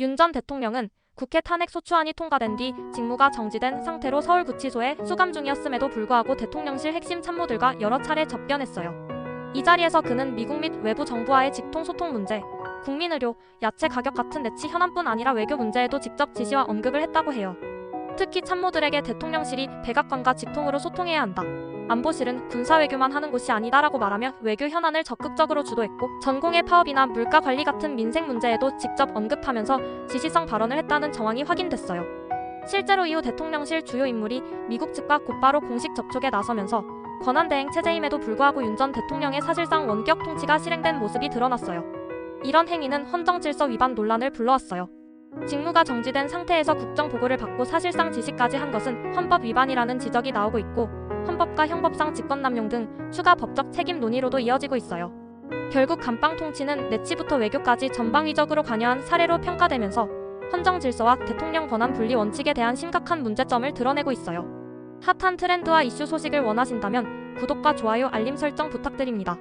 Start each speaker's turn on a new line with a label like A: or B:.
A: 윤 전 대통령은 국회 탄핵 소추안이 통과된 뒤 직무가 정지된 상태로 서울구치소에 수감 중이었음에도 불구하고 대통령실 핵심 참모들과 여러 차례 접견했어요. 이 자리에서 그는 미국 및 외부 정부와의 직통 소통 문제, 국민의료, 야채 가격 같은 내치 현안뿐 아니라 외교 문제에도 직접 지시와 언급을 했다고 해요. 특히 참모들에게 대통령실이 백악관과 직통으로 소통해야 한다. 안보실은 군사 외교만 하는 곳이 아니다라고 말하며 외교 현안을 적극적으로 주도했고 전공의 파업이나 물가 관리 같은 민생 문제에도 직접 언급하면서 지시성 발언을 했다는 정황이 확인됐어요. 실제로 이후 대통령실 주요 인물이 미국 측과 곧바로 공식 접촉에 나서면서 권한대행 체제임에도 불구하고 윤 전 대통령의 사실상 원격 통치가 실행된 모습이 드러났어요. 이런 행위는 헌정질서 위반 논란을 불러왔어요. 직무가 정지된 상태에서 국정 보고를 받고 사실상 지시까지 한 것은 헌법 위반이라는 지적이 나오고 있고 헌법과 형법상 직권남용 등 추가 법적 책임 논의로도 이어지고 있어요. 결국 감방 통치는 내치부터 외교까지 전방위적으로 관여한 사례로 평가되면서 헌정 질서와 대통령 권한 분리 원칙에 대한 심각한 문제점을 드러내고 있어요. 핫한 트렌드와 이슈 소식을 원하신다면 구독과 좋아요 알림 설정 부탁드립니다.